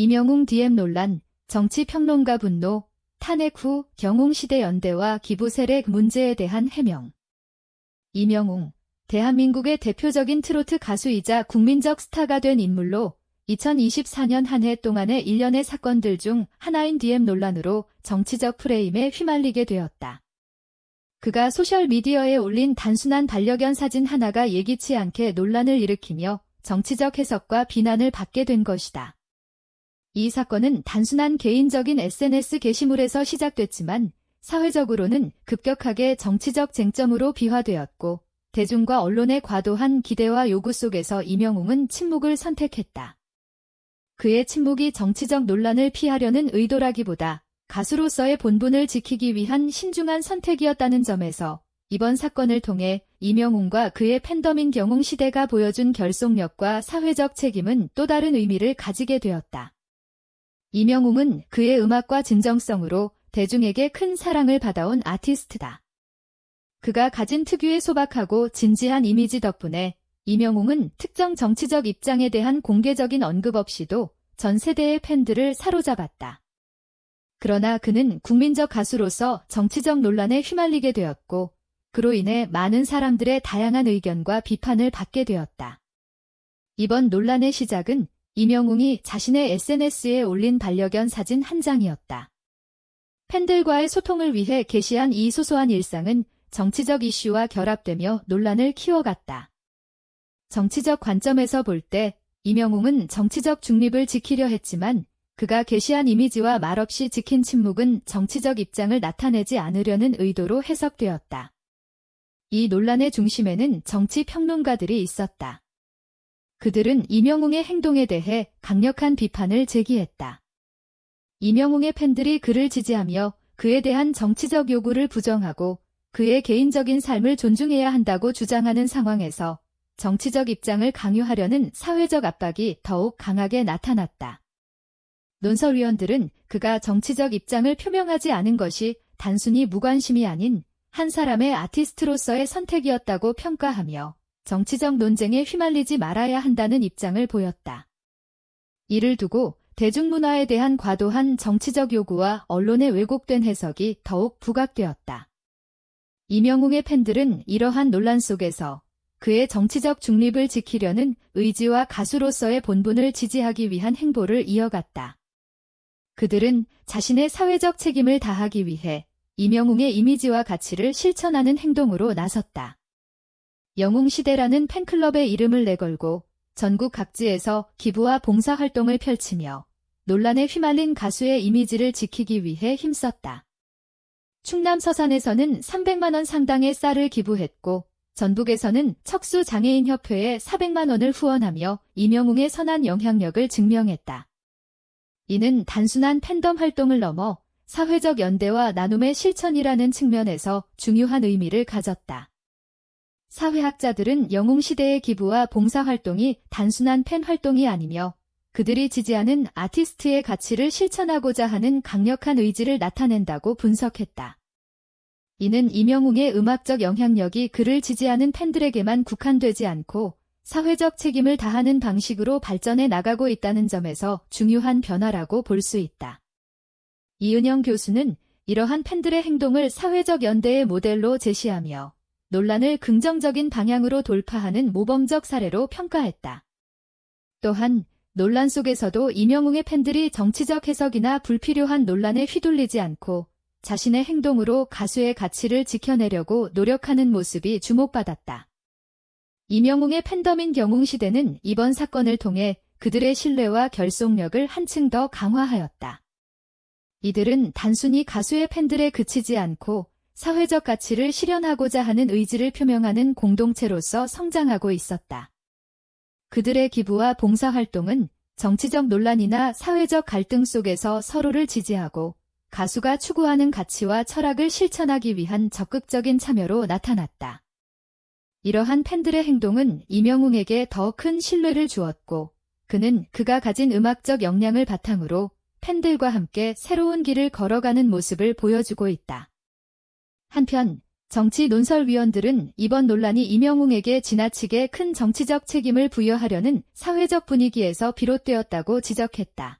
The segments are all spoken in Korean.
이명웅 DM 논란, 정치평론가 분노, 탄핵 후 경웅시대 연대와 기부 세력 문제에 대한 해명. 이명웅, 대한민국의 대표적인 트로트 가수이자 국민적 스타가 된 인물로 2024년 한 해 동안의 일련의 사건들 중 하나인 DM 논란으로 정치적 프레임에 휘말리게 되었다. 그가 소셜미디어에 올린 단순한 반려견 사진 하나가 예기치 않게 논란을 일으키며 정치적 해석과 비난을 받게 된 것이다. 이 사건은 단순한 개인적인 SNS 게시물에서 시작됐지만 사회적으로는 급격하게 정치적 쟁점으로 비화되었고 대중과 언론의 과도한 기대와 요구 속에서 이명웅은 침묵을 선택했다. 그의 침묵이 정치적 논란을 피하려는 의도라기보다 가수로서의 본분을 지키기 위한 신중한 선택이었다는 점에서 이번 사건을 통해 이명웅과 그의 팬덤인 경웅 시대가 보여준 결속력과 사회적 책임은 또 다른 의미를 가지게 되었다. 이명웅은 그의 음악과 진정성으로 대중에게 큰 사랑을 받아온 아티스트다. 그가 가진 특유의 소박하고 진지한 이미지 덕분에 이명웅은 특정 정치적 입장에 대한 공개적인 언급 없이도 전 세대의 팬들을 사로잡았다. 그러나 그는 국민적 가수로서 정치적 논란에 휘말리게 되었고 그로 인해 많은 사람들의 다양한 의견과 비판을 받게 되었다. 이번 논란의 시작은 이명웅이 자신의 SNS에 올린 반려견 사진 한 장이었다. 팬들과의 소통을 위해 게시한 이 소소한 일상은 정치적 이슈와 결합되며 논란을 키워갔다. 정치적 관점에서 볼 때 이명웅은 정치적 중립을 지키려 했지만 그가 게시한 이미지와 말없이 지킨 침묵은 정치적 입장을 나타내지 않으려는 의도로 해석되었다. 이 논란의 중심에는 정치 평론가들이 있었다. 그들은 이명웅의 행동에 대해 강력한 비판을 제기했다. 이명웅의 팬들이 그를 지지하며 그에 대한 정치적 요구를 부정하고 그의 개인적인 삶을 존중해야 한다고 주장하는 상황에서 정치적 입장을 강요하려는 사회적 압박이 더욱 강하게 나타났다. 논설위원들은 그가 정치적 입장을 표명하지 않은 것이 단순히 무관심이 아닌 한 사람의 아티스트로서의 선택이었다고 평가하며 정치적 논쟁에 휘말리지 말아야 한다는 입장을 보였다. 이를 두고 대중문화에 대한 과도한 정치적 요구와 언론의 왜곡된 해석이 더욱 부각되었다. 이명웅의 팬들은 이러한 논란 속에서 그의 정치적 중립을 지키려는 의지와 가수로서의 본분을 지지하기 위한 행보를 이어갔다. 그들은 자신의 사회적 책임을 다하기 위해 이명웅의 이미지와 가치를 실천하는 행동으로 나섰다. 영웅시대라는 팬클럽의 이름을 내걸고 전국 각지에서 기부와 봉사활동을 펼치며 논란에 휘말린 가수의 이미지를 지키기 위해 힘썼다. 충남 서산에서는 300만원 상당의 쌀을 기부했고 전북에서는 척수장애인협회에 400만원을 후원하며 이명웅의 선한 영향력을 증명했다. 이는 단순한 팬덤 활동을 넘어 사회적 연대와 나눔의 실천이라는 측면에서 중요한 의미를 가졌다. 사회학자들은 영웅시대의 기부와 봉사활동이 단순한 팬 활동이 아니며 그들이 지지하는 아티스트의 가치를 실천하고자 하는 강력한 의지를 나타낸다고 분석했다. 이는 이명웅의 음악적 영향력이 그를 지지하는 팬들에게만 국한되지 않고 사회적 책임을 다하는 방식으로 발전해 나가고 있다는 점에서 중요한 변화라고 볼 수 있다. 이은영 교수는 이러한 팬들의 행동을 사회적 연대의 모델로 제시하며 논란을 긍정적인 방향으로 돌파하는 모범적 사례로 평가했다. 또한 논란 속에서도 이명웅의 팬들이 정치적 해석이나 불필요한 논란에 휘둘리지 않고 자신의 행동으로 가수의 가치를 지켜내려고 노력하는 모습이 주목받았다. 이명웅의 팬덤인 경웅시대는 이번 사건을 통해 그들의 신뢰와 결속력을 한층 더 강화하였다. 이들은 단순히 가수의 팬들에 그치지 않고 사회적 가치를 실현하고자 하는 의지를 표명하는 공동체로서 성장하고 있었다. 그들의 기부와 봉사활동은 정치적 논란이나 사회적 갈등 속에서 서로를 지지하고 가수가 추구하는 가치와 철학을 실천하기 위한 적극적인 참여로 나타났다. 이러한 팬들의 행동은 이명웅에게 더 큰 신뢰를 주었고 그는 그가 가진 음악적 역량을 바탕으로 팬들과 함께 새로운 길을 걸어가는 모습을 보여주고 있다. 한편 정치 논설위원들은 이번 논란이 이명웅에게 지나치게 큰 정치적 책임을 부여하려는 사회적 분위기에서 비롯되었다고 지적했다.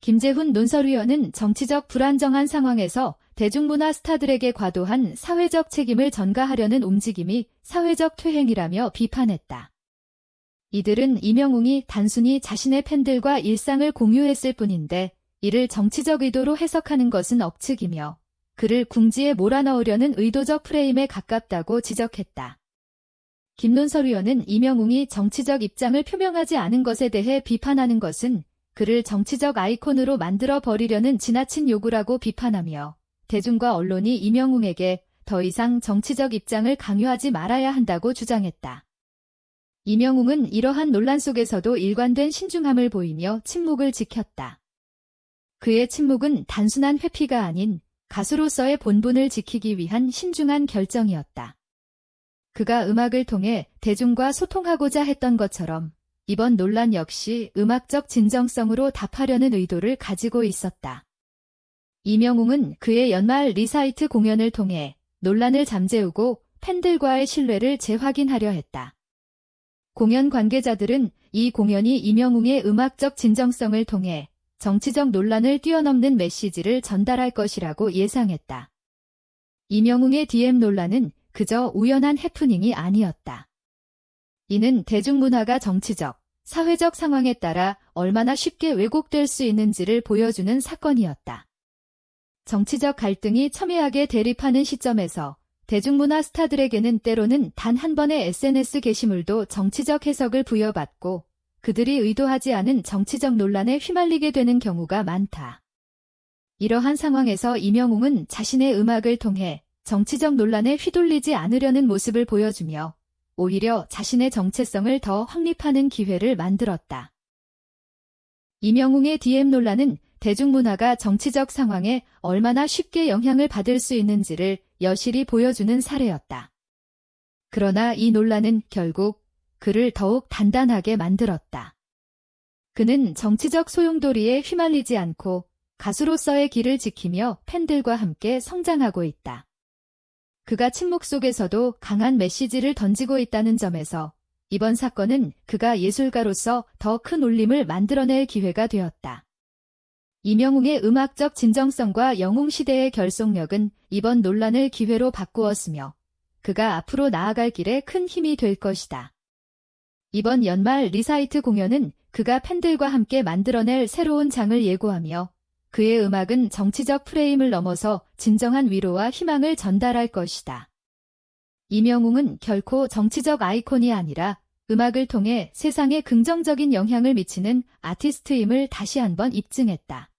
김재훈 논설위원은 정치적 불안정한 상황에서 대중문화 스타들에게 과도한 사회적 책임을 전가하려는 움직임이 사회적 퇴행이라며 비판했다. 이들은 이명웅이 단순히 자신의 팬들과 일상을 공유했을 뿐인데 이를 정치적 의도로 해석하는 것은 억측이며 그를 궁지에 몰아넣으려는 의도적 프레임에 가깝다고 지적했다. 김논설 의원은 이명웅이 정치적 입장을 표명하지 않은 것에 대해 비판하는 것은 그를 정치적 아이콘으로 만들어 버리려는 지나친 요구라고 비판하며 대중과 언론이 이명웅에게 더 이상 정치적 입장을 강요하지 말아야 한다고 주장했다. 이명웅은 이러한 논란 속에서도 일관된 신중함을 보이며 침묵을 지켰다. 그의 침묵은 단순한 회피가 아닌 가수로서의 본분을 지키기 위한 신중한 결정이었다. 그가 음악을 통해 대중과 소통하고자 했던 것처럼 이번 논란 역시 음악적 진정성으로 답하려는 의도를 가지고 있었다. 이명웅은 그의 연말 리사이트 공연을 통해 논란을 잠재우고 팬들과의 신뢰를 재확인하려 했다. 공연 관계자들은 이 공연이 이명웅의 음악적 진정성을 통해 정치적 논란을 뛰어넘는 메시지를 전달할 것이라고 예상했다. 이명웅의 DM 논란은 그저 우연한 해프닝이 아니었다. 이는 대중문화가 정치적, 사회적 상황에 따라 얼마나 쉽게 왜곡될 수 있는지를 보여주는 사건이었다. 정치적 갈등이 첨예하게 대립하는 시점에서 대중문화 스타들에게는 때로는 단 한 번의 SNS 게시물도 정치적 해석을 부여받고 그들이 의도하지 않은 정치적 논란에 휘말리게 되는 경우가 많다. 이러한 상황에서 이명웅은 자신의 음악을 통해 정치적 논란에 휘둘리지 않으려는 모습을 보여주며 오히려 자신의 정체성을 더 확립하는 기회를 만들었다. 이명웅의 DM 논란은 대중문화가 정치적 상황에 얼마나 쉽게 영향을 받을 수 있는지를 여실히 보여주는 사례였다. 그러나 이 논란은 결국 그를 더욱 단단하게 만들었다. 그는 정치적 소용돌이에 휘말리지 않고 가수로서의 길을 지키며 팬들과 함께 성장하고 있다. 그가 침묵 속에서도 강한 메시지를 던지고 있다는 점에서 이번 사건은 그가 예술가로서 더 큰 울림을 만들어낼 기회가 되었다. 이명웅의 음악적 진정성과 영웅시대의 결속력은 이번 논란을 기회로 바꾸었으며 그가 앞으로 나아갈 길에 큰 힘이 될 것이다. 이번 연말 리사이트 공연은 그가 팬들과 함께 만들어낼 새로운 장을 예고하며 그의 음악은 정치적 프레임을 넘어서 진정한 위로와 희망을 전달할 것이다. 이명웅은 결코 정치적 아이콘이 아니라 음악을 통해 세상에 긍정적인 영향을 미치는 아티스트임을 다시 한번 입증했다.